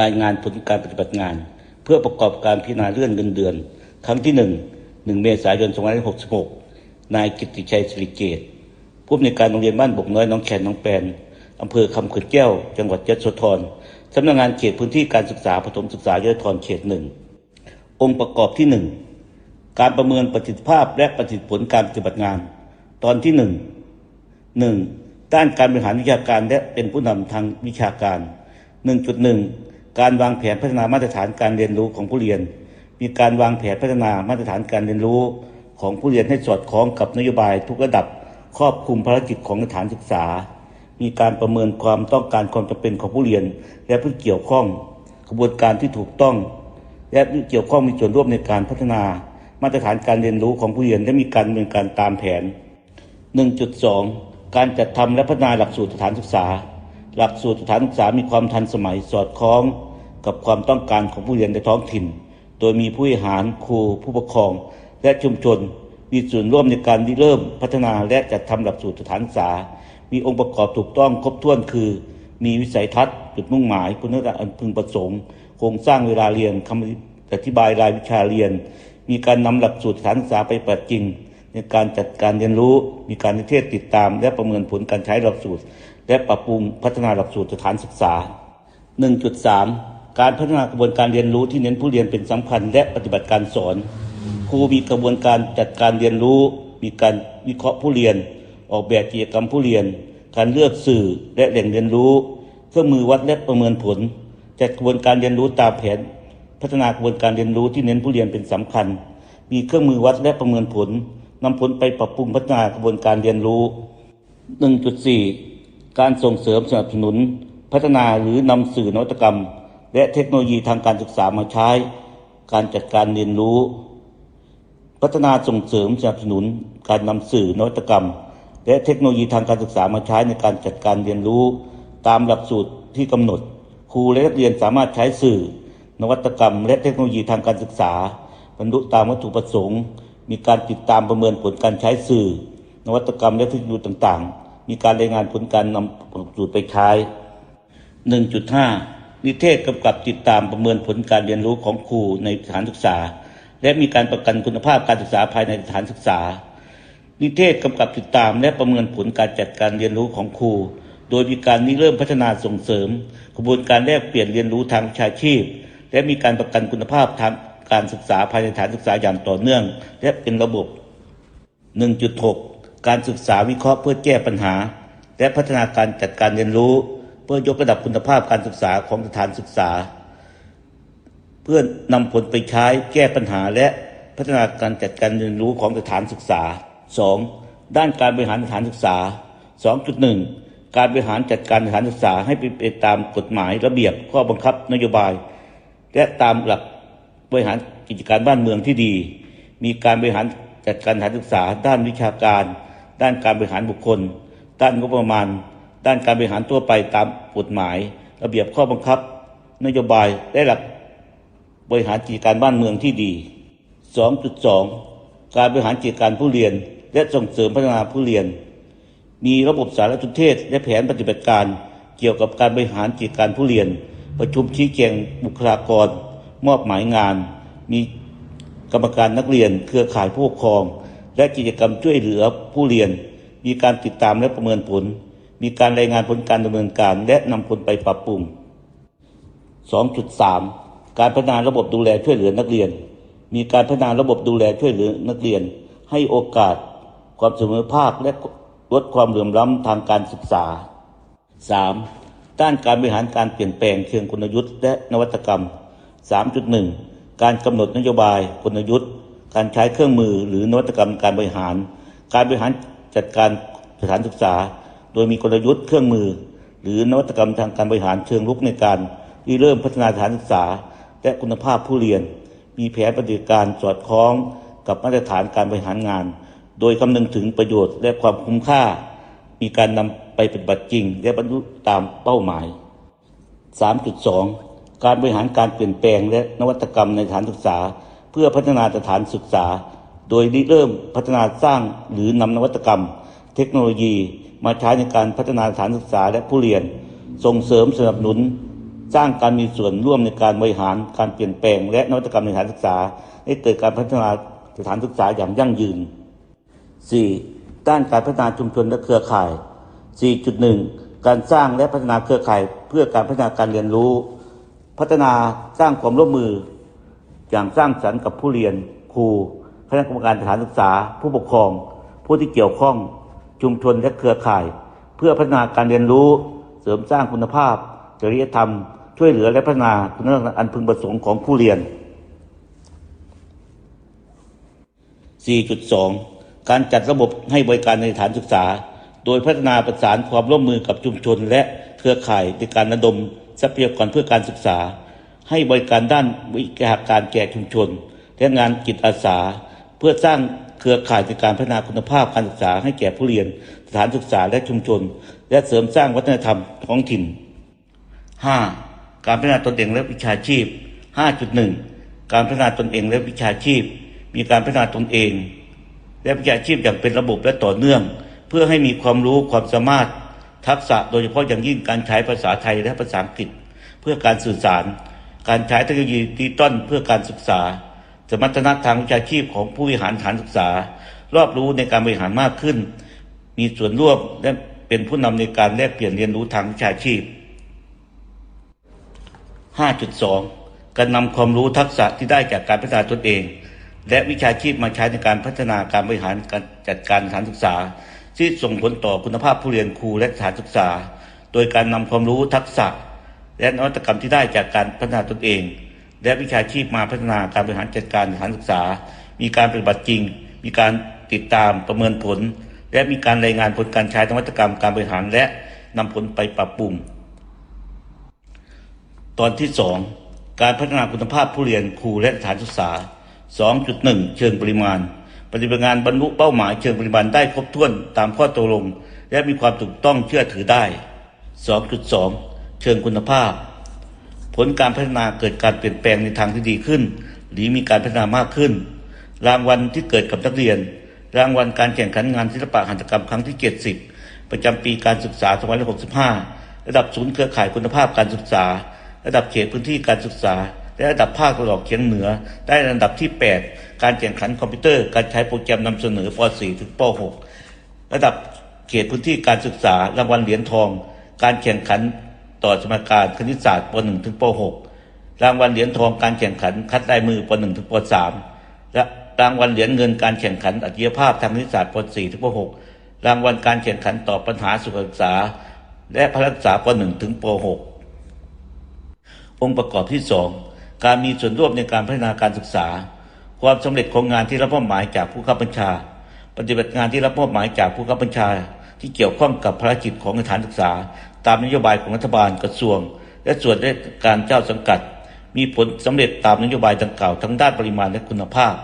รายงานผลการปฏิบัติงาน เพื่อประกอบการพิจารณาเลื่อนเงินเดือน ครั้งที่ 1 1 เมษายน 2566 นายกิติชัยสิริเกตผู้อำนวยการโรงเรียนบ้านบกน้อยหน้องแคนหน้องแปนอำเภอคำเขื่อนแก้ว จังหวัดยะโสธรสำนักงานเขตพื้นที่การศึกษาปฐมศึกษายะโสธรเขตหนึ่งองค์ประกอบที่หนึ่งการประเมินประสิทธิภาพและประสิทธิผลการปฏิบัติงาน ตอนที่หนึ่งหนึ่งด้านการบริหารวิชาการและเป็นผู้นำทางวิชาการ 1.1 การวางแผนพัฒนามาตรฐานการเรียนรู้ของผู้เรียน มีการวางแผนพัฒนามาตรฐานการเรียนรู้ของผู้เรียนให้สอดคล้องกับนโยบายทุกระดับครอบคลุมภารกิจของสถานศึกษา มีการประเมินความต้องการความจำเป็นของผู้เรียน และผู้เกี่ยวข้องกระบวนการที่ถูกต้อง และผู้เกี่ยวข้องมีส่วนร่วมในการพัฒนามาตรฐานการเรียนรู้ของผู้เรียนและมีการดำเนินการตามแผน 1.2 การจัดทำและพัฒนาหลักสูตรสถานศึกษา หลักสูตรสถานศึกษามีความทันสมัยสอดคล้องกับความต้องการของผู้เรียนในท้องถิ่น โดยมีผู้บริหารครูผู้ปกครอง และชุมชน มีส่วนร่วมในการริเริ่มพัฒนาและจัดทำหลักสูตรสถานศึกษา มีองค์ประกอบถูกต้องครบถ้วนคือ มีวิสัยทัศน์จุดมุ่งหมายคุณลักษณะอันพึงประสงค์โครงสร้างเวลาเรียนคำอธิบายรายวิชาเรียน มีการนำหลักสูตรสถานศึกษาไปปฏิบัติจริงในการจัดการเรียนรู้ มีการนิเทศติดตาม และประเมินผลการใช้หลักสูตร และปรับปรุงพัฒนาหลักสูตรสถานศึกษา 1.3 การพัฒนากระบวนการเรียนรู้ที่เน้นผู้เรียนเป็นสำคัญ และปฏิบัติการสอน ครูมีกระบวนการจัดการเรียนรู้ มีการวิเคราะห์ผู้เรียน ออกแบบกิจกรรมผู้เรียน การเลือกสื่อและแหล่งเรียนรู้ เครื่องมือวัดและประเมินผล จัดกระบวนการเรียนรู้ตามแผน พัฒนากระบวนการเรียนรู้ที่เน้นผู้เรียนเป็นสำคัญ มีเครื่องมือวัดและประเมินผลนำผลไปปรับปรุงพัฒนากระบวนการเรียนรู้ 1.4 การส่งเสริมสนับสนุน พัฒนาหรือนำสื่อนวัตกรรม และเทคโนโลยีทางการศึกษามาใช้ การจัดการเรียนรู้ พัฒนาส่งเสริมสนับสนุน การนำสื่อนวัตกรรม และเทคโนโลยีทางการศึกษามาใช้ในการจัดการเรียนรู้ ตามหลักสูตรที่กำหนด ครูและนักเรียนสามารถใช้สื่อ นวัตกรรม และเทคโนโลยีทางการศึกษา บรรลุตามวัตถุประสงค์ มีการติดตามประเมินผลการใช้สื่อ นวัตกรรมและเทคโนโลยีต่างๆ มีการรายงานผลการนำหลักสูตรไปใช้ 1.5 นิเทศกำกับติดตามประเมินผลการเรียนรู้ของครูในสถานศึกษา และมีการประกันคุณภาพการศึกษาภายในสถานศึกษา นิเทศกำกับติดตามและประเมินผลการจัดการเรียนรู้ของครู โดยมีการริเริ่มพัฒนาส่งเสริมกระบวนการแลกเปลี่ยนเรียนรู้ทางชาชีพ และมีการประกันคุณภาพทางการศึกษาภายในสถานศึกษาอย่างต่อเนื่อง และเป็นระบบ 1.6 การศึกษาวิเคราะห์เพื่อแก้ปัญหา และพัฒนาการจัดการเรียนรู้ เพื่อยกระดับคุณภาพการศึกษาของสถานศึกษา เพื่อนำผลไปใช้แก้ปัญหาและพัฒนาการจัดการเรียนรู้ของสถานศึกษา 2. ด้านการบริหารสถานศึกษา 2.1 การบริหารจัดการสถานศึกษาให้เป็นไปตามกฎหมายระเบียบข้อบังคับนโยบาย และตามหลักบริหารกิจการบ้านเมืองที่ดี มีการบริหารจัดการสถานศึกษา ด้านวิชาการ ด้านการบริหารบุคคล ด้านงบประมาณ ด้านการบริหารทั่วไปตามกฎหมาย ระเบียบข้อบังคับ นโยบายและหลักบริหารกิจการบ้านเมืองที่ดี 2.2 การบริหารกิจการผู้เรียน และส่งเสริมพัฒนาผู้เรียน มีระบบสารสนเทศ และแผนปฏิบัติการเกี่ยวกับการบริหารกิจการผู้เรียน ประชุมชี้แจงบุคลากร มอบหมายงาน มีกรรมการนักเรียน เครือข่ายผู้ปกครอง และกิจกรรมช่วยเหลือผู้เรียน มีการติดตามและประเมินผล มีการรายงานผลการดำเนินการและนำผลไปปรับปรุง 2.3 การพัฒนาระบบดูแลช่วยเหลือนักเรียน มีการพัฒนาระบบดูแลช่วยเหลือนักเรียน ให้โอกาส ความเสมอภาคและลดความเหลื่อมล้ำทางการศึกษา 3. ด้านการบริหารการเปลี่ยนแปลงเชิงกลยุทธ์และนวัตกรรม 3.1 การกำหนดนโยบายกลยุทธ์ การใช้เครื่องมือหรือนวัตกรรมการบริหาร การบริหารจัดการสถานศึกษา โดยมีกลยุทธ์เครื่องมือ หรือนวัตกรรมทางการบริหารเชิงรุกในการริเริ่มพัฒนาสถานศึกษา และคุณภาพผู้เรียน มีแผนปฏิบัติการสอดคล้องกับมาตรฐานการบริหารงาน โดยคำนึงถึงประโยชน์และความคุ้มค่า มีการนำไปปฏิบัติจริง และบรรลุตามเป้าหมาย 3.2 การบริหารการเปลี่ยนแปลงและนวัตกรรมในสถานศึกษา เพื่อพัฒนาสถานศึกษา โดยริเริ่มพัฒนาสร้างหรือนำนวัตกรรม เทคโนโลยีมาใช้ในการพัฒนาสถานศึกษาและผู้เรียน ส่งเสริมสนับสนุน สร้างการมีส่วนร่วมในการบริหารการเปลี่ยนแปลง และนวัตกรรมในสถานศึกษา ให้เกิดการพัฒนาสถานศึกษาอย่างยั่งยืน 4. ด้านการพัฒนาชุมชนและเครือข่าย 4.1 การสร้างและพัฒนาเครือข่าย เพื่อการพัฒนาการเรียนรู้ พัฒนาสร้างความร่วมมือ อย่างสร้างสรรค์กับผู้เรียน ครูคณะกรรมการสถานศึกษา ผู้ปกครอง ผู้ที่เกี่ยวข้องชุมชนและเครือข่าย เพื่อพัฒนาการเรียนรู้ เสริมสร้างคุณภาพจริยธรรม ช่วยเหลือและพัฒนาคุณลักษณะอันพึงประสงค์ของผู้เรียน 4.2 การจัดระบบให้บริการในสถานศึกษา โดยพัฒนาประสานความร่วมมือกับชุมชน และเครือข่ายในการระดมทรัพยากรเพื่อการศึกษา ให้บริการด้านวิชาการแก่ชุมชน และงานจิตอาสา เพื่อสร้างเครือข่ายในการพัฒนาคุณภาพการศึกษาให้แก่ผู้เรียน สถานศึกษาและชุมชน และเสริมสร้างวัฒนธรรมท้องถิ่น 5. การพัฒนาตนเองและวิชาชีพ 5.1 การพัฒนาตนเองและวิชาชีพ มีการพัฒนาตนเอง และวิชาชีพอย่างเป็นระบบและต่อเนื่อง เพื่อให้มีความรู้ความสามารถทักษะโดยเฉพาะอย่างยิ่งการใช้ภาษาไทยและภาษาอังกฤษ เพื่อการสื่อสาร การใช้เทคโนโลยีดิจิตอลเพื่อการศึกษา สมรรถนะทางวิชาชีพของผู้บริหารสถานศึกษา รอบรู้ในการบริหารมากขึ้น มีส่วนร่วมและเป็นผู้นำในการแลกเปลี่ยนเรียนรู้ทางวิชาชีพ 5.2 การนำความรู้ทักษะที่ได้จากการพัฒนาตนเอง และวิชาชีพมาใช้ในการพัฒนาการบริหารการจัดการสถานศึกษา ที่ส่งผลต่อคุณภาพผู้เรียนครูและสถานศึกษา โดยการนำความรู้ทักษะ และนวัตกรรมที่ได้จากการพัฒนาตนเอง และวิชาชีพมาพัฒนาการบริหารจัดการสถานศึกษา มีการปฏิบัติจริง มีการติดตามประเมินผล และมีการรายงานผลการใช้นวัตกรรมการบริหารและนำผลไปปรับปรุง ตอนที่ 2 การพัฒนาคุณภาพผู้เรียนครูและสถานศึกษา 2.1 เชิงปริมาณ ปฏิบัติงานบรรลุเป้าหมายเชิงปริมาณได้ครบถ้วนตามข้อตกลง และมีความถูกต้องเชื่อถือได้ 2.2 เชิงคุณภาพ ผลการพัฒนาเกิดการเปลี่ยนแปลงในทางที่ดีขึ้น หรือมีการพัฒนามากขึ้น รางวัลที่เกิดกับนักเรียน รางวัลการแข่งขันงานศิลปะหัตถกรรมครั้งที่ 70 ประจำปีการศึกษา 2565 ระดับศูนย์เครือข่ายคุณภาพการศึกษา ระดับเขตพื้นที่การศึกษาและระดับภาคตะวันออกเฉียงเหนือ ได้อันดับที่ 8 การแข่งขันคอมพิวเตอร์ การใช้โปรแกรมนำเสนอป .4 ถึงป .6 ระดับเขตพื้นที่การศึกษารางวัลเหรียญทอง การแข่งขัน ต่อสมการคณิตศาสตร์ป .1 ถึงป .6 รางวัลเหรียญทองการแข่งขันคัดลายมือป .1 ถึงป .3 และรางวัลเหรียญเงินการแข่งขันอัจฉริยภาพทางคณิตศาสตร์ป .4 ถึงป .6 รางวัลการแข่งขันตอบปัญหาสุขศึกษา และพละศึกษาป .1 ถึงป .6 องค์ประกอบที่ 2 การมีส่วนร่วมในการพัฒนาการศึกษา ความสำเร็จของงานที่รับมอบหมายจากผู้ข้าบัญชา ปฏิบัติงานที่รับมอบหมายจากผู้ข้าบัญชาที่เกี่ยวข้องกับภารกิจของสถานศึกษา ตามนโยบายของรัฐบาลกระทรวง และส่วนราชการเจ้าสังกัด มีผลสำเร็จตามนโยบายดังกล่าวทั้งด้านปริมาณและคุณภาพ